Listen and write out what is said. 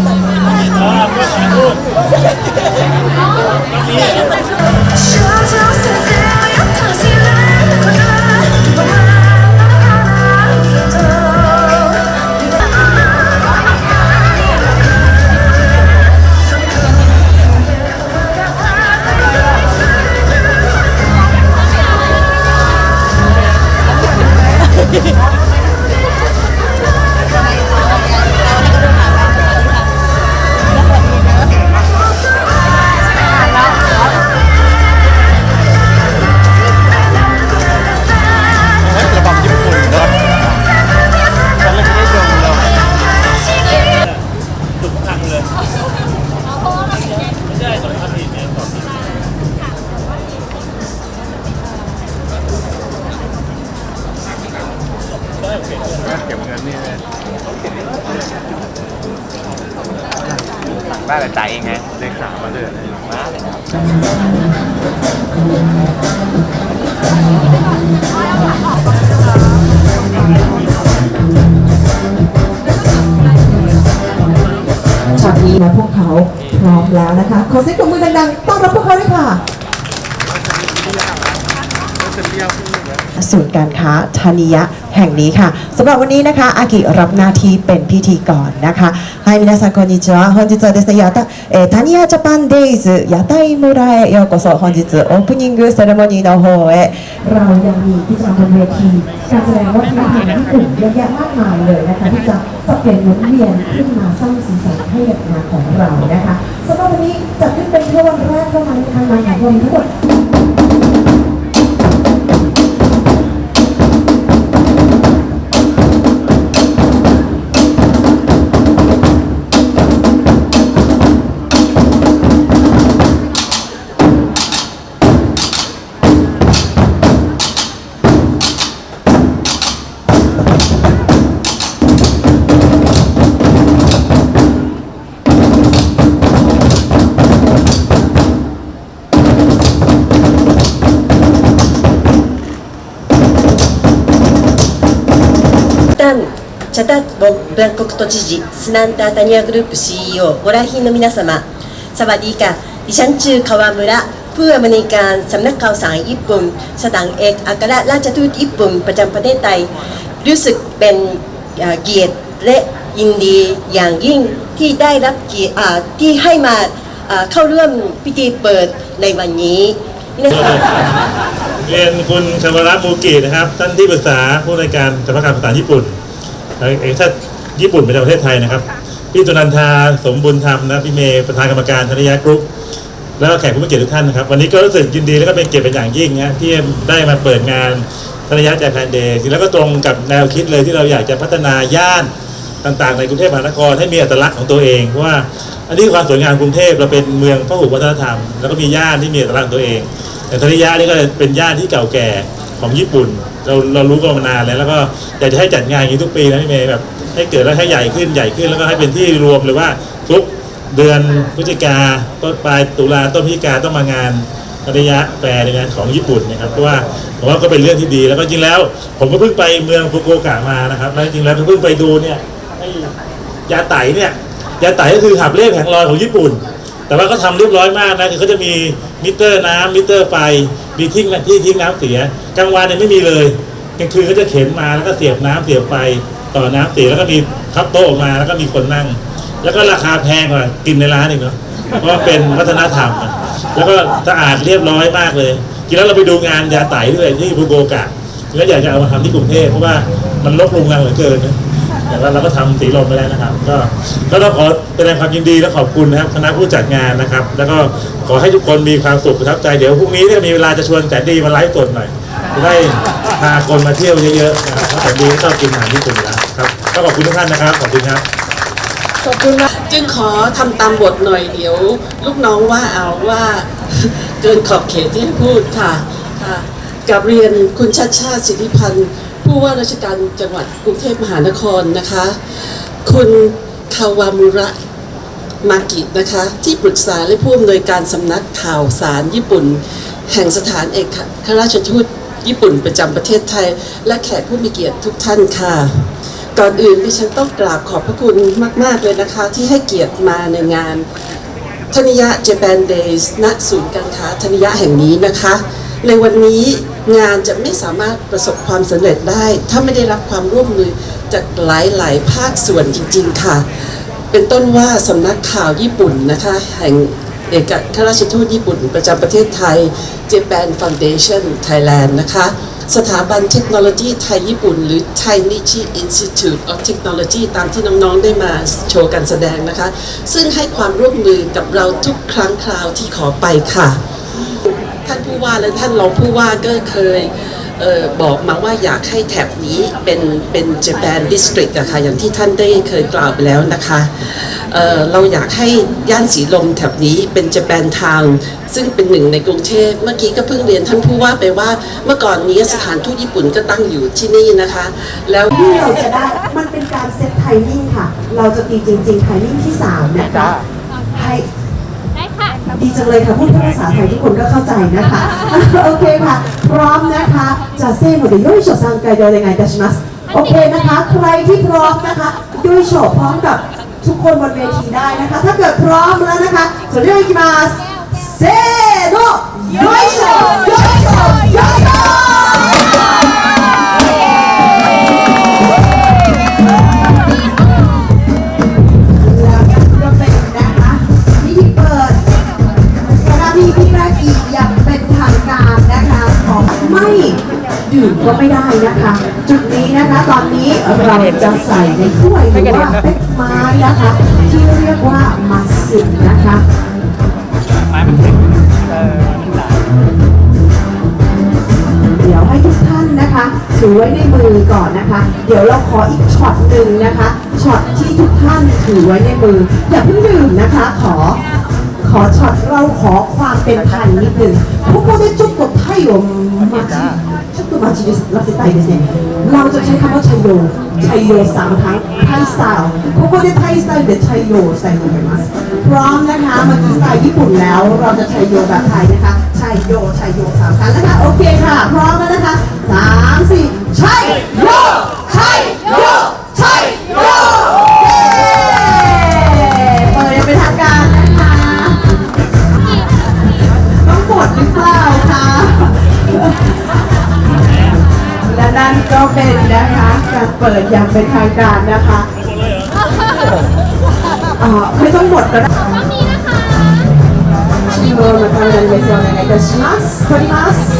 来，快起步！ ได้แต่จ่ายเองไงเลขสามมาเลยมาเลยช็อตนี้นะพวกเขาพร้อมแล้วนะคะ ขอเสียงปรบมือดังๆ ต้อนรับพวกเขาด้วยค่ะ ศูนย์การค้าธานิยะแห่งนี้ค่ะสำหรับวันนี้นะคะอากิรับหน้าที่เป็นพิธีกรนะคะให้มินはい皆さんこんにวะ本日はですねやたえタニヤジャパンデイズ屋台村へようこそ本日オープニングセレモニーの方へเรายังมีกิจกรรมบนเวทีการแสดงวัฒนธรรมญี่ปุ่นเยอะแยะมากมายเลยนะคะที่จะสะเปลี่ยนหมุนเวียนขึ้นมาสร้างสีสันให้กับงานของเรานะคะสำหรับวันนี้จะขึ้นเป็นเพื่อวันแรกเท่านั้นทางงานของเราทุกคน チャタボバンコク都知事スナンタータニアグループ CEO ご来賓の皆様สวัสดีค่ะดิฉันชื่อคาวามุระผู้อำนวยการสำนักข่าวสารญี่ปุ่นสถานเอกอัครราชทูตญี่ปุ่นประจำประเทศไทย รู้สึกเป็นเอ่อเกียรติและยินดีอย่างยิ่งที่ได้รับเกียรติอ่าที่ให้มาเอ่อเข้าร่วมพิธีเปิดในวันนี้นะคะ เรียนคุณชวรัตน์มูกินะครับ ท่านที่ปรึกษาผู้ในวยการสำนักงานภาษาญี่ปุ่น เอกชาติญี่ปุ่นประจำประเทศไทยนะครับ พี่จุนันทาสมบุญธรรมนะพี่เมย์ประธานกรรมการธนยากรุ๊ปแล้วก็แขกผู้มีเกียรติทุกท่านนะครับ วันนี้ก็รู้สึกยินดีแล้วก็เป็นเกียรติเป็นอย่างยิ่งนะที่ได้มาเปิดงานธนยะใจแพนเดย์แล้วก็ตรงกับแนวคิดเลยที่เราอยากจะพัฒนาย่านต่างๆ ในกรุงเทพมหานครให้มีอัตลักษณ์ของตัวเองเพราะว่าอันนี้คือความสวยงามกรุงเทพเราเป็นเมืองพหุวัฒนธรรม แล้วก็มีย่านที่มีอัตลักษณ์ของตัวเอง แต่ธนิยะนี่ก็เป็นย่านที่เก่าแก่ ของญี่ปุ่น เราเรารู้กันมานานแล้วแล้วก็อยากจะให้จัดงานอย่างนี้ทุกปีนะพี่เมย์แบบให้เกิดแล้วให้ใหญ่ขึ้นใหญ่ขึ้นแล้วก็ให้เป็นที่รวมเลยว่าทุกเดือนพฤศจิกาต้นปลายตุลาต้นพฤศจิกาต้องมางานธนิยะแฟร์ในงานของญี่ปุ่นนะครับเพราะว่าผมว่าก็เป็นเรื่องที่ดี แล้วก็จริงแล้ว ผมก็เพิ่งไปเมืองฟุกุโอกะมานะครับแล้วจริงแล้วก็เพิ่งไปดูเนี่ยยาไตเนี่ยยาไตก็คือหับเล่แผงลอยของญี่ปุ่น แต่ว่าก็ทำเรียบร้อยมากนะคือเขาจะมีมิเตอร์น้ำมิเตอร์ไฟ มีทิ้งที่ทิ้งน้ำเสียกลางวันเนี่ยไม่มีเลยกลางคืนเขาจะเข็นมาแล้วก็เสียบน้ำเสียบไฟต่อน้ำเสียแล้วก็มีพับโต๊ะออกมาแล้วก็มีคนนั่ง แล้วก็ราคาแพงกว่ากินในร้านอีกเนาะเพราะว่าเป็นวัฒนธรรม แล้วก็สะอาดเรียบร้อยมากเลยทีแล้วเราไปดูงานยาไตด้วยที่ฟุกุโอกะแล้วอยากจะเอามาทำที่กรุงเทพเพราะว่ามันลกลงลังเหลือเกินนะ แต่ว่าเราก็ทำสีลมไปแล้วนะครับ ก็ก็ต้องขอแสดงความยินดีและขอบคุณนะครับคณะผู้จัดงานนะครับ แล้วก็ขอให้ทุกคนมีความสุขประทับใจเดี๋ยวพรุ่งนี้เนี่ยมีเวลาจะชวนแสนดีมาไลฟ์สดหน่อยจะได้พาคนมาเที่ยวเยอะๆนะครับเพราะแสนดีก็ชอบกินอาหารญี่ปุ่นอยู่แล้วครับก็ขอบคุณทุกท่านนะครับขอบคุณครับขอบคุณมากจึงขอทำตามบทหน่อยเดี๋ยว ลูกน้องว่าเอาว่าเกินขอบเขตที่พูดค่ะค่ะกับเรียนคุณชัดชาติสิทธิพันธ์ ผู้ว่าราชการจังหวัดกรุงเทพมหานครนะคะ คุณคาวามุระมากินะคะ ที่ปรึกษาและผู้อำนวยการสำนักข่าวสารญี่ปุ่น แห่งสถานเอกอัครราชทูตญี่ปุ่นประจำประเทศไทย และแขกผู้มีเกียรติทุกท่านค่ะก่อนอื่นดิฉันต้องกราบขอบพระคุณมาก ๆ เลยนะคะ ที่ให้เกียรติมาในงานธนิยะ Japan Days ณศูนย์การค้าธนิยะแห่งนี้นะคะ ในวันนี้งานจะไม่สามารถประสบความสำเร็จได้ ถ้าไม่ได้รับความร่วมมือจากหลายๆ ภาคส่วนจริง ๆ ค่ะ เป็นต้นว่าสำนักข่าวญี่ปุ่นนะคะ แห่งเอกอัครราชทูตญี่ปุ่น ประจำประเทศไทย Japan Foundation Thailand นะคะ สถาบันเทคโนโลยีไทยญี่ปุ่น หรือ Thai Nichi Institute of Technology ตามที่น้อง ๆ ได้มาโชว์การแสดงนะคะ ซึ่งให้ความร่วมมือกับเราทุกครั้งคราวที่ขอไปค่ะ ท่านผู้ว่าและท่านรองผู้ว่าก็เคยเออบอกมาว่าอยากให้แถบนี้เป็นเป็น Japan District อะค่ะอย่างที่ท่านได้เคยกล่าวไปแล้วนะคะเเราอยากให้ย่านสีลมแถบนี้เป็น Japan Town ซึ่งเป็นหนึ่งในกรุงเทพเมื่อกี้ก็เพิ่งเรียนท่านผู้ว่าไปว่า เมื่อก่อนนี้สถานทูตญี่ปุ่นก็ตั้งอยู่ที่นี่นะคะ แล้วที่เราจะได้มันเป็นการเซตไทมิ่งค่ะ เราจะตีจริงๆไทมิ่งที่3นะคะ ดีจังเลยค่ะพูดภาษาไทยทุกคนก็เข้าใจนะคะ โอเคค่ะ พร้อมนะคะจะเซ่หมดเลยย่อยโฉซังไกเดียวยังไงดัชมัสโอเคนะคะ ใครที่พร้อมนะคะย่อยโฉพร้อมกับทุกคนบนเวทีได้นะคะ ถ้าเกิดพร้อมแล้วนะคะสวัสดีครับเซ่โนย่อยโฉย่อยโฉย่อยโฉ นะตอนนี้เราจะใส่ในถ้วยหรือว่าเป๊กมานะคะ ที่เรียกว่ามัสสินนะคะเดี๋ยวให้ทุกท่านนะคะถือไว้ในมือก่อนนะคะ เดี๋ยวเราขออีกช็อตหนึ่งนะคะช็อตที่ทุกท่านถือไว้ในมืออย่าเพิ่งดื่มนะคะ ขอขอช็อตเราขอความเป็นไทยนิดนึงพวกเราได้จุกกดไทยอยู่มาก を待ちちょっと待ちらせたいですねเราจะใช้คำว่าชัยโยชัยโยสามครั้งไทยสไตล์ここでタイスタイルでชัยโยしたいと思いますพร้อมนะคะเมื่อกี้สไตล์ญี่ปุ่นแล้ว เราจะชัยโยแบบไทยนะคะชัยโยชัยโยสามครั้งนะคะโอเคค่ะ พร้อมแล้วนะคะสามสี่ชัยโยชัยโยชัยโยเย้เปิดอย่างเป็นทางการนะคะ ต้องกดหรือเปล่าคะและ นั่นก็เป็นนะคะการเปิดอย่างเป็นทางการนะคะอ่าไม่ต้องหมดก็ได้ชิโร่มาทำงานในเซลล์ในกาชิมัส取ります